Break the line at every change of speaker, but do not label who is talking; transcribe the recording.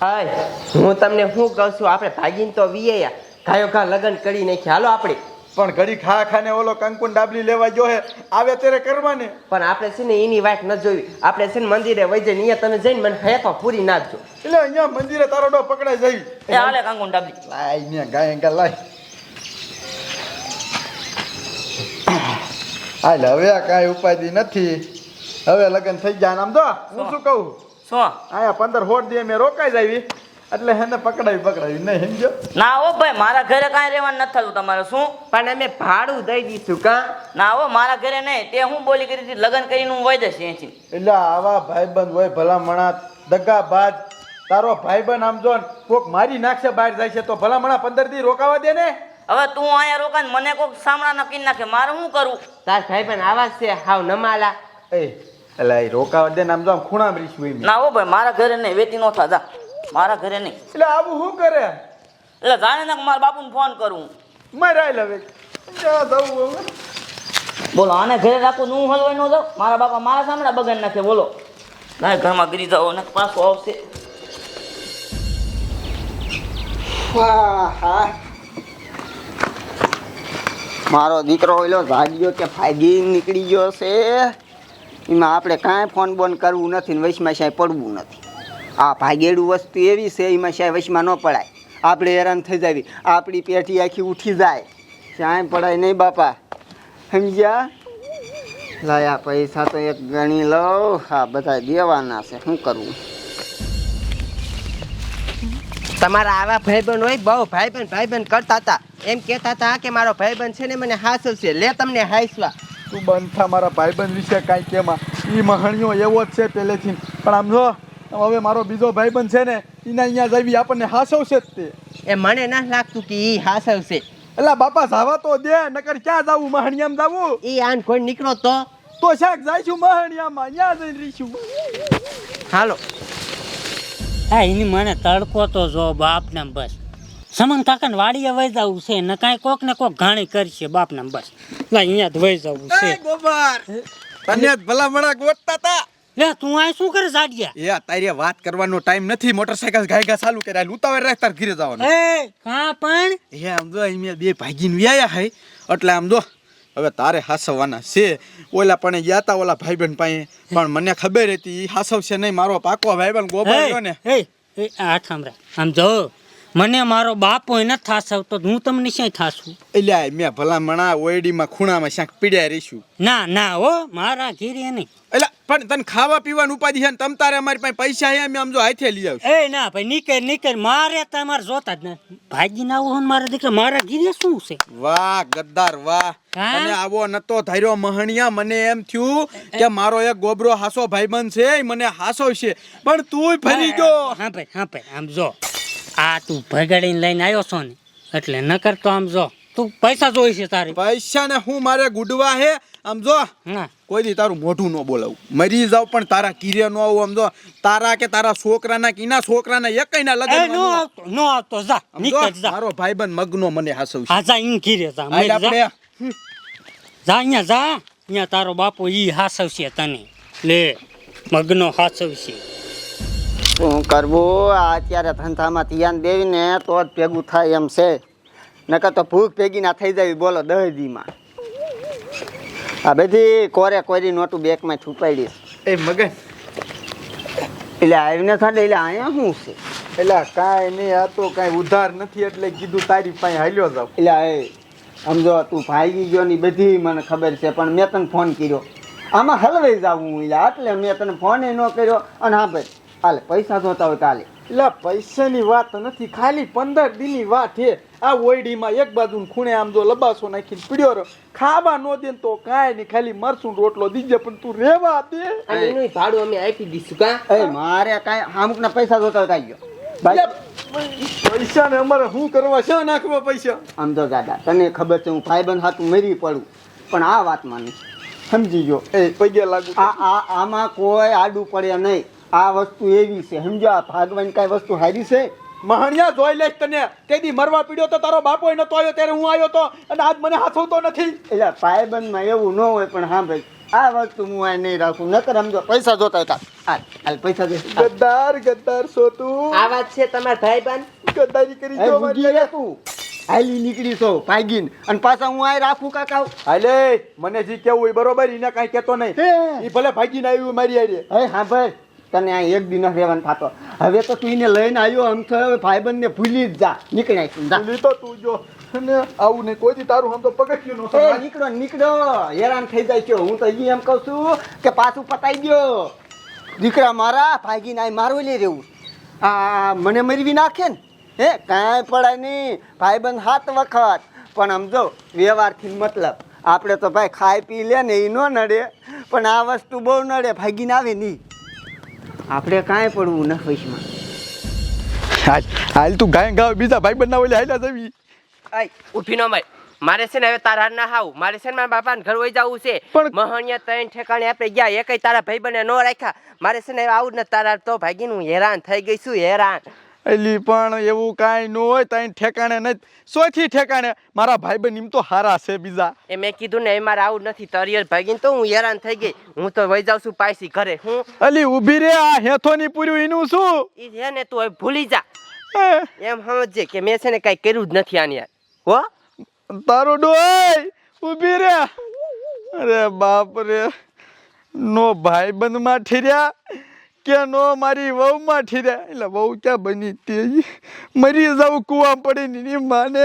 હાય હું તમને શું કહું છું? આપણે ભાગીને તો વીએ ગાયો ઘા લગ્ન કરી નાખી હાલો આપણે.
પણ ઘડી ખા ખાને ઓલો કંકુન ડાબલી લેવા જો હે. આવે ત્યારે કરવાને.
પણ આપણે છે ને એની વાત ન જોવી. આપણે છે ને મંદિરે વહી જઈને અહીંયા તમે જઈને મને હેપા પૂરી નાખજો.
એટલે અહીંયા મંદિરે તારો ડો પકડાઈ જઈ
એ હાલે કંકુન ડાબલી.
લાય ને ગાય ગા લાય. હાલ હવે આ કાંઈ ઉપાધિ નથી. હવે લગ્ન થઈ ગયા ને આમ તો? હું શું કહું?
શું
અહીંયા પંદર હોટ દે મેં રોકાઈ જાવી એટલે એને પકડાવી પકડાવી. નહીં સમજો?
ના હો ભાઈ મારા ઘરે કાંઈ રહેવાનું નથી થતું તમારે શું?
પણ અમે ભાડું દઈ દીધું કા?
ના હો મારા ઘરે નહીં. તે હું બોલી કરી હતી લગ્ન કરીને હું વહી જશે અહીંથી.
એટલે આવા ભાઈબંધ હોય ભલા મણા દગા બાદ તારો ભાઈબંધ આમ જો કોક મારી નાખશે બહાર જાય છે તો ભલા મણા પંદર દી રોકાવા દે ને?
હવે તું અહીંયા રોકા મને કોઈક સામણા નક્કી નાખે મારે શું કરું?
તાર ભાઈ આવા છે હાવ નમાલા.
એ એટલે એ રોકાવા દે ને આમ જો આમ ખૂણા રહીશું એમ
ના. હો ભાઈ મારા ઘરે નહીં વેતી નો થતા મારા ઘરે નહીં.
એટલે આવું શું કરે?
એટલે જાણે ને મારા બાપુને ફોન કરું.
મરાય ક્યાં જવું હવે.
બોલો આને ઘરે રાખું નું હું હલવાઈ ન જાઉં? મારા બાપા મારા સામે બગાડ નાખે બોલો. ના ઘરમાં ગીરી જાઓ ને પાછો આવશે.
મારો દીકરો ઓલો ભાગ્યો કે ફાગી નીકળી ગયો છે. એમાં આપણે કાંઈ ફોન બોન કરવું નથી ને વચમાં સાહેબ પડવું નથી. આ ભાગેડું વસ્તુ એવી છે, એમાં સાહેબ વચમાં ન પડાય. આપણે હેરાન થઈ જાવી. આપણી પેટી આખી ઉઠી જાય. ક્યાંય પડાય નહીં બાપા. સમજ્યા? લાયા પૈસા તો એક ગણી લઉં હા, બધા દેવાના છે. શું કરવું?
તમારા આવા ભાઈબંધ હોય, બહુ ભાઈબંધ ભાઈબંધ કરતા હતા. એમ કહેતા હતા કે મારો ભાઈબંધ છે ને, મને હાસવશે લે તમને હાસવા
તું બંધ થા મારા ભાઈબંધ વિશે કાંઈ કેમાં એ મહણીઓ એવો જ છે પહેલેથી. પણ આમ જો હવે મારો બીજો ભાઈબંધ છે ને એના અહીંયા જાવી આપણને હાસવશે જ તે.
એ મને ના લાગતું કે એ હાસવશે.
એટલે બાપા જાવા તો દે નકર ક્યાં જાવું મહણિયામ જાવું?
એ આન કોઈ નીકળો તો.
તો શાક જઈશું મહણિયામાં અહીંયા જઈને રહીશું
હાલો.
હા એની મને તડકો તો જો બાપને બસ. સમન કાકાને વાડીએ વહી જવું છે ને કાંઈ કોક ને કોક ઘાણી કરશે બાપને બસ. અહીંયા જ વહી જવું છે.
ગોબર! તને ભલા મળા ગોતતા તા.
લે તું આ શું કરે સાડિયા
એ તારી વાત કરવાનો ટાઈમ નથી મોટરસાયકલ ગાય ગા ચાલુ કર્યા ઉતાવળ રાખ તાર ઘરે જવાનું.
એ કા પણ?
એ આમ જો અહીંયા બે ભાગીને વ્યાયા હે. એટલે આમ જો હવે તારે હાસવવાના છે. ઓલા પણ ગયા તા ઓલા બહેન પાસે. પણ મને ખબર હતી હાસવશે નહીં મારો પાકો ભાઈ બહેન ગોબર ને.
એ એ આ થાંભરા આમ જો મને મારો બાપો ન થાસવતો તો હું તમને ક્યાંય થાસું?
એટલે મેં ભલા મણા ઓયડીમાં ખૂણામાં શાક પીડ્યા રહીશું.
ના ના હો મારા ઘીરે નહીં.
એટલે પણ તને ખાવા પીવાનું ઉપાધિ છે ને તમ તારે અમારી પાસે પૈસા છે અમે આમ જો હાથે લઈ આવશું.
એ ના ભાઈ નીકળ નીકળ મારે તમારે જોતા જ ને ભાગી ના આવું મારા દીકરા મારા ઘીરે શું છે?
વાહ ગદ્દાર વાહ.
હા?
અને આવો નતો ધાર્યો મહણિયા મને એમ થયું કે મારો એક ગોબરો હાસો ભાઈબંધ છે મને હાસો છે પણ તુંય ફરી ગયો.
હા ભાઈ હા ભાઈ આમ જો. આ તું ભગાડીને લઈને આવ્યો છો ને એટલે નકર તો આમ જો તું પૈસા જોઈ છે તારી.
પૈસા ને હું મારે ગુડવા હે? આમ જો
ના
કોઈ દી તારું મોઢું ન બોલાવું. મરી જાવ પણ તારા કીરે ન આવું આમ જો. તારા કે તારા છોકરાના કિના છોકરાના એકયના
ના
લગન
નો આવતો નો આવતો જા નીકળ જા.
મારો ભાઈબંધ મગનો મને હાસવ છે
હા જા ઈન ઘીરે જા મરી જા. જા અહીંયા જા અહીંયા તારો બાપો ઈ હાસવશે તને. લે મગનો હાસવશે.
શું કરવું? આ અત્યારે ધંધામાં ધ્યાન દેવીને તો જ ભેગું થાય એમ છે. નકર તો ભૂખ ભેગી ના થઈ જાય બોલો દહીમાં આ બધી કોરે કોરી નોટું બેગમાં છુપાડીશ
એ મગન.
એટલે આવીને થાય એટલે અહીંયા શું છે?
એટલે કાંઈ નહીં આ તો કાંઈ ઉધાર નથી એટલે કીધું તારી પાસે હાલ્યો જાવ
એટલે એ સમજો તું ભાગી ગયો ની બધી મને ખબર છે પણ મેં તને ફોન કર્યો. આમાં હલવાઈ જાવું એટલે એટલે મેં તને ફોન ન કર્યો અને હા ભાઈ હાલે પૈસા જોતા હોય તો
એટલે પૈસાની વાત નથી ખાલી પંદર દિનની વાત છે આ ઓયડીમાં એક બાજુ ખૂણે આમ જો લબાસો નાખીને પીડ્યો રહ્યો. ખાવા નો દે તો કાંઈ નહીં ખાલી મરસું રોટલો દીજે પણ તું રેવા દે.
અને એનું ભાડું અમે આપી દઈશું કા?
મારે કાંઈ અમુકના પૈસા જોતા હોય ભાઈ
પૈસા ને અમારે શું કરવા છે નાખવા પૈસા?
આમ તો દાદા તને ખબર છે હું ભાઈબંધ હાથું મરી પડું પણ આ વાતમાં નહીં. સમજી ગયો.
એ પગે લાગુ.
આ આ આમાં કોઈ આડું પડે નહીં. આ વસ્તુ એવી છે. સમજો આ કઈ કાંઈ વસ્તુ હારી છે?
મહાણિયા જોઈ લઈશ તને. તેથી મરવા પીડ્યો તો તારો બાપો નતો આવ્યો ત્યારે હું આવ્યો તો અને આજ મને હાથવતો નથી.
એટલે ભાઈબંધમાં એવું ન હોય પણ હા ભાઈ આ વસ્તુ હું આ નહીં રાખું. નકર સમજો પૈસા જોતા હતા. હાલ હાલ પૈસા દે.
ગદ્દાર ગદ્દાર છો તું.
આ વાત છે તમારા ભાઈબંધ?
ગદ્દારી કરી જો
મને તું હાલી નીકળી છો ભાગીન. અને પાછા હું આ રાખું કાકા
હાલે મને જે કેવું એ બરોબર એને કાંઈ કેતો નહીં. એ ભલે ભાગીને આવ્યું મારી આડે
હે હા ભાઈ. તને આ એક દિન રહેવાનું થતો. હવે તો તું એને લઈને આવ્યો આમ તો હવે ભાઈબંધને ભૂલી જ જા. નીકળાય તું જા.
ભૂલી તો તું જો. ને આવું નહીં કોઈ તારું આમ તો પગથિયું નો
એ નીકળો નીકળો. હેરાન થઈ જાય છે. હું તો અહીં એમ કહું છું કે પાછું પતાઈ ગયો દીકરા મારા ભાગીને આ મારું લઈ રહેવું. આ મને મરવી નાખે ને? હે કાંઈ પડાય નહીં. ભાઈબંધ હાથ વખત. પણ સમજો વ્યવહારથી મતલબ. આપણે તો ભાઈ ખાઈ પી લે ને એ ન નડે. પણ આ વસ્તુ બહુ નડે. ભાગીને આવે નહીં. આપણે કાંઈ પડવું ન વૈશમાં.
હાલ હાલ તું ગાય ગાવ બીજા ભાઈ બંધ ઓલે હાલ્યા જવી.
આય ઉઠી નો માય મારે છે ને હવે તારા ના હાવ. મારે છે ને મારા બાપાને ઘર વહી જવું છે.
પણ-
મહણિયા ત્રણ ઠેકાણે આપણે ગયા એકય તારા ભાઈ બને નો રાખ્યા. મારે છે ને આવું ને તારા તો ભાગીને હું હેરાન થઈ ગઈ છું હેરાન.
એલી પણ એવું કાંઈ ન હોય ત્યાં ઠેકાણે નહીં સોથી ઠેકાણે. મારા ભાઈ બહેન એમ તો હારા છે બીજા.
એ મેં કીધું ને એ મારે આવું નથી તરિયર ભાગી તો હું હેરાન થઈ ગઈ. હું તો વહી જાઉં છું પાછી ઘરે હું?
અલી ઊભી રે આ હેથોની પૂર્યું એનું શું?
ઈ છે ને તું હવે ભૂલી જા.
એ,
એમ સમજે કે મેં છે ને કઈ કર્યું જ નથી આની. હો?
તારો ડોય ઊભી રે. અરે બાપ રે. નો ભાઈ બંધમાં ઠીર્યા. કે નો મારી વહુ માં રહ્યા એટલે વહુ ક્યાં બની? તે મરી જાવ કુવા પડી ની માને.